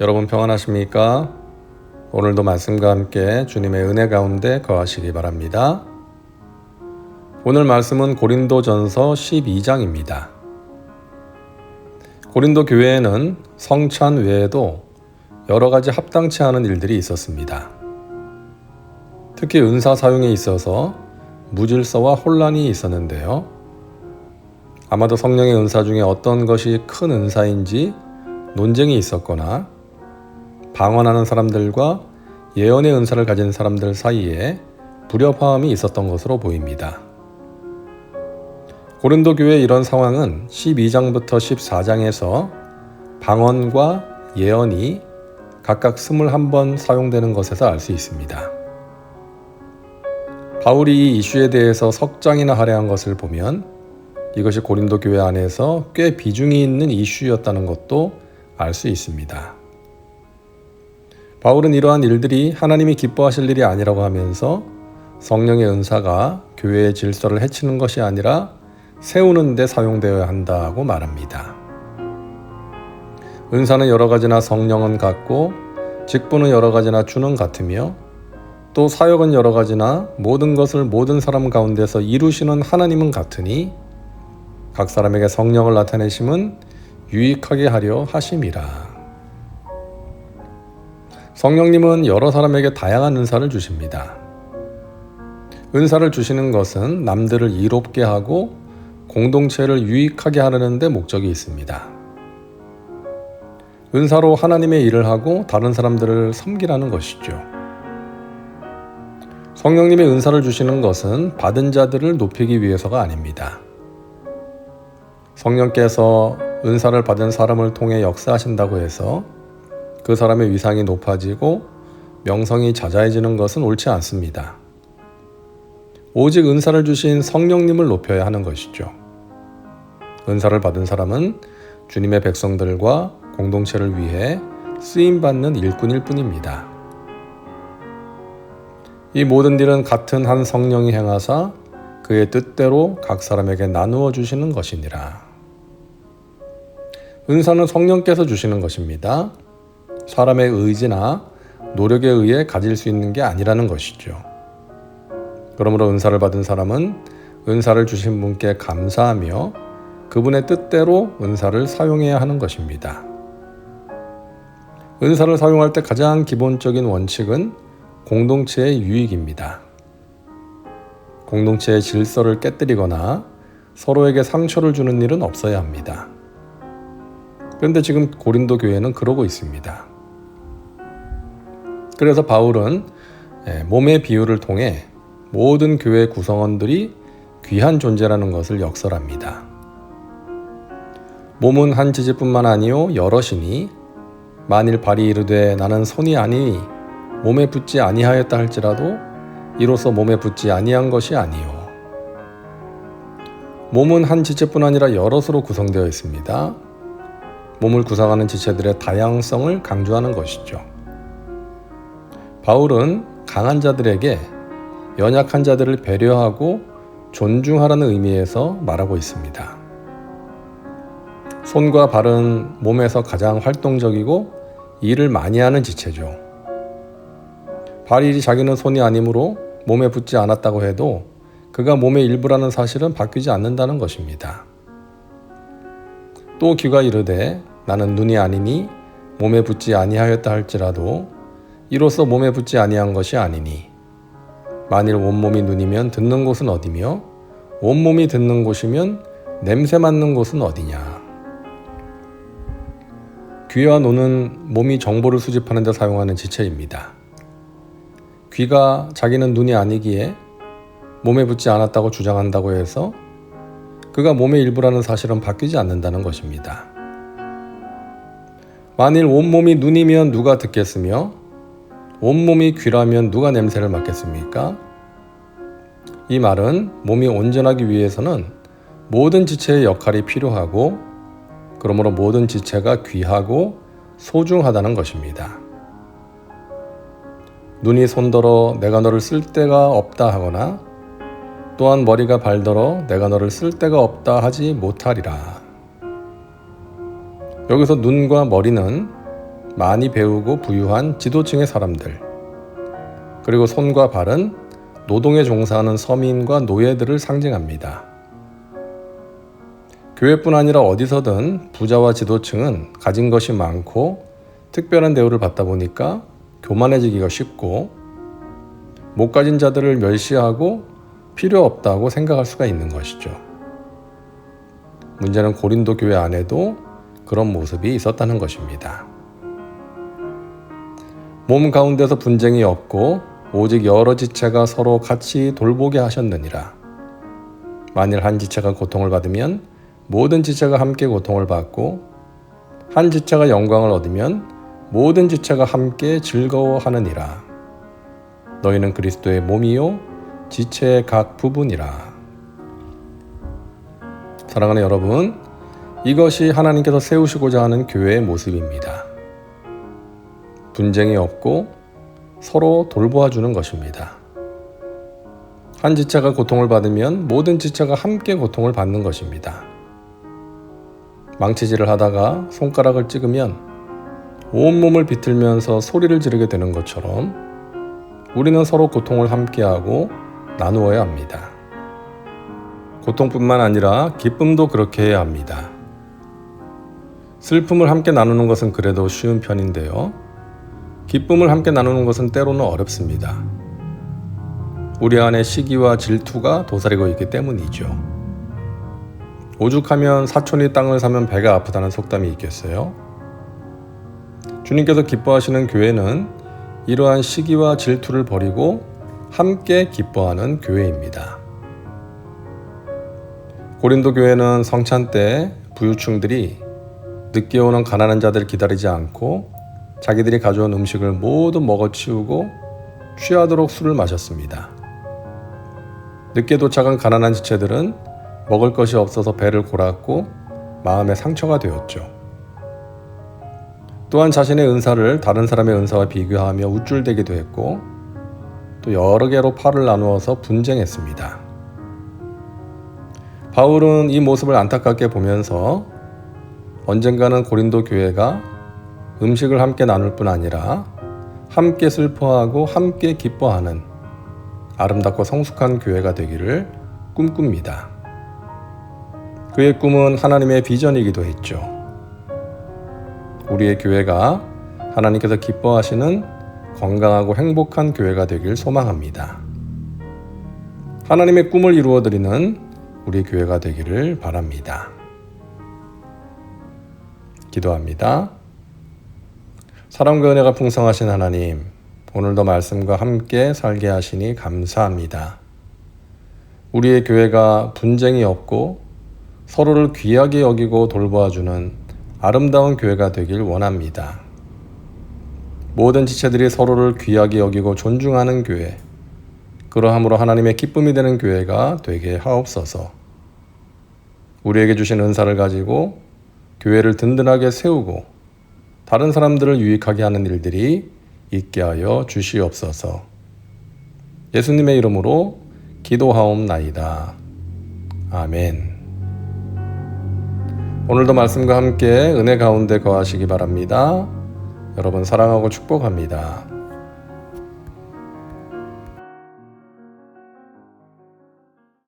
여러분 평안하십니까? 오늘도 말씀과 함께 주님의 은혜 가운데 거하시기 바랍니다. 오늘 말씀은 고린도전서 12장입니다. 고린도 교회에는 성찬 외에도 여러 가지 합당치 않은 일들이 있었습니다. 특히 은사 사용에 있어서 무질서와 혼란이 있었는데요. 아마도 성령의 은사 중에 어떤 것이 큰 은사인지 논쟁이 있었거나 방언하는 사람들과 예언의 은사를 가진 사람들 사이에 불협화음이 있었던 것으로 보입니다. 고린도 교회의 이런 상황은 12장부터 14장에서 방언과 예언이 각각 21번 사용되는 것에서 알 수 있습니다. 바울이 이 이슈에 대해서 석 장이나 할애한 것을 보면 이것이 고린도 교회 안에서 꽤 비중이 있는 이슈였다는 것도 알 수 있습니다. 바울은 이러한 일들이 하나님이 기뻐하실 일이 아니라고 하면서 성령의 은사가 교회의 질서를 해치는 것이 아니라 세우는 데 사용되어야 한다고 말합니다. 은사는 여러 가지나 성령은 같고 직분은 여러 가지나 주는 같으며 또 사역은 여러 가지나 모든 것을 모든 사람 가운데서 이루시는 하나님은 같으니 각 사람에게 성령을 나타내심은 유익하게 하려 하심이라. 성령님은 여러 사람에게 다양한 은사를 주십니다. 은사를 주시는 것은 남들을 이롭게 하고 공동체를 유익하게 하려는 데 목적이 있습니다. 은사로 하나님의 일을 하고 다른 사람들을 섬기라는 것이죠. 성령님의 은사를 주시는 것은 받은 자들을 높이기 위해서가 아닙니다. 성령께서 은사를 받은 사람을 통해 역사하신다고 해서 그 사람의 위상이 높아지고 명성이 자자해지는 것은 옳지 않습니다. 오직 은사를 주신 성령님을 높여야 하는 것이죠. 은사를 받은 사람은 주님의 백성들과 공동체를 위해 쓰임받는 일꾼일 뿐입니다. 이 모든 일은 같은 한 성령이 행하사 그의 뜻대로 각 사람에게 나누어 주시는 것이니라. 은사는 성령께서 주시는 것입니다. 사람의 의지나 노력에 의해 가질 수 있는 게 아니라는 것이죠. 그러므로 은사를 받은 사람은 은사를 주신 분께 감사하며 그분의 뜻대로 은사를 사용해야 하는 것입니다. 은사를 사용할 때 가장 기본적인 원칙은 공동체의 유익입니다. 공동체의 질서를 깨뜨리거나 서로에게 상처를 주는 일은 없어야 합니다. 그런데 지금 고린도 교회는 그러고 있습니다. 그래서 바울은 예, 몸의 비유를 통해 모든 교회 구성원들이 귀한 존재라는 것을 역설합니다. 몸은 한 지지뿐만 아니요 여럿이니 만일 발이 이르되 나는 손이 아니니 몸에 붙지 아니하였다 할지라도 이로써 몸에 붙지 아니한 것이 아니요 몸은 한 지체뿐 아니라 여럿으로 구성되어 있습니다. 몸을 구성하는 지체들의 다양성을 강조하는 것이죠. 바울은 강한 자들에게 연약한 자들을 배려하고 존중하라는 의미에서 말하고 있습니다. 손과 발은 몸에서 가장 활동적이고 일을 많이 하는 지체죠. 발이 자기는 손이 아니므로 몸에 붙지 않았다고 해도 그가 몸의 일부라는 사실은 바뀌지 않는다는 것입니다. 또 귀가 이르되 나는 눈이 아니니 몸에 붙지 아니하였다 할지라도 이로써 몸에 붙지 아니한 것이 아니니 만일 온몸이 눈이면 듣는 곳은 어디며 온몸이 듣는 곳이면 냄새 맡는 곳은 어디냐 귀와 눈은 몸이 정보를 수집하는 데 사용하는 지체입니다. 귀가 자기는 눈이 아니기에 몸에 붙지 않았다고 주장한다고 해서 그가 몸의 일부라는 사실은 바뀌지 않는다는 것입니다. 만일 온몸이 눈이면 누가 듣겠으며 온몸이 귀라면 누가 냄새를 맡겠습니까? 이 말은 몸이 온전하기 위해서는 모든 지체의 역할이 필요하고 그러므로 모든 지체가 귀하고 소중하다는 것입니다. 눈이 손더러 내가 너를 쓸 데가 없다 하거나 또한 머리가 발더러 내가 너를 쓸 데가 없다 하지 못하리라. 여기서 눈과 머리는 많이 배우고 부유한 지도층의 사람들, 그리고 손과 발은 노동에 종사하는 서민과 노예들을 상징합니다. 교회뿐 아니라 어디서든 부자와 지도층은 가진 것이 많고 특별한 대우를 받다 보니까 교만해지기가 쉽고 못 가진 자들을 멸시하고 필요 없다고 생각할 수가 있는 것이죠. 문제는 고린도 교회 안에도 그런 모습이 있었다는 것입니다. 몸 가운데서 분쟁이 없고 오직 여러 지체가 서로 같이 돌보게 하셨느니라. 만일 한 지체가 고통을 받으면 모든 지체가 함께 고통을 받고 한 지체가 영광을 얻으면 모든 지체가 함께 즐거워하느니라. 너희는 그리스도의 몸이요 지체의 각 부분이라. 사랑하는 여러분, 이것이 하나님께서 세우시고자 하는 교회의 모습입니다. 분쟁이 없고 서로 돌보아 주는 것입니다. 한 지체가 고통을 받으면 모든 지체가 함께 고통을 받는 것입니다. 망치질을 하다가 손가락을 찍으면 온몸을 비틀면서 소리를 지르게 되는 것처럼 우리는 서로 고통을 함께하고 나누어야 합니다. 고통뿐만 아니라 기쁨도 그렇게 해야 합니다. 슬픔을 함께 나누는 것은 그래도 쉬운 편인데요. 기쁨을 함께 나누는 것은 때로는 어렵습니다. 우리 안에 시기와 질투가 도사리고 있기 때문이죠. 오죽하면 사촌이 땅을 사면 배가 아프다는 속담이 있겠어요? 주님께서 기뻐하시는 교회는 이러한 시기와 질투를 버리고 함께 기뻐하는 교회입니다. 고린도 교회는 성찬 때 부유층들이 늦게 오는 가난한 자들 기다리지 않고 자기들이 가져온 음식을 모두 먹어치우고 취하도록 술을 마셨습니다. 늦게 도착한 가난한 지체들은 먹을 것이 없어서 배를 골았고 마음에 상처가 되었죠. 또한 자신의 은사를 다른 사람의 은사와 비교하며 우쭐대기도 했고 또 여러 개로 팔을 나누어서 분쟁했습니다. 바울은 이 모습을 안타깝게 보면서 언젠가는 고린도 교회가 음식을 함께 나눌 뿐 아니라 함께 슬퍼하고 함께 기뻐하는 아름답고 성숙한 교회가 되기를 꿈꿉니다. 그의 꿈은 하나님의 비전이기도 했죠. 우리의 교회가 하나님께서 기뻐하시는 건강하고 행복한 교회가 되길 소망합니다. 하나님의 꿈을 이루어드리는 우리 교회가 되기를 바랍니다. 기도합니다. 사랑과 은혜가 풍성하신 하나님, 오늘도 말씀과 함께 살게 하시니 감사합니다. 우리의 교회가 분쟁이 없고 서로를 귀하게 여기고 돌보아주는 아름다운 교회가 되길 원합니다. 모든 지체들이 서로를 귀하게 여기고 존중하는 교회, 그러함으로 하나님의 기쁨이 되는 교회가 되게 하옵소서. 우리에게 주신 은사를 가지고 교회를 든든하게 세우고 다른 사람들을 유익하게 하는 일들이 있게 하여 주시옵소서. 예수님의 이름으로 기도하옵나이다. 아멘. 오늘도 말씀과 함께 은혜 가운데 거하시기 바랍니다. 여러분 사랑하고 축복합니다.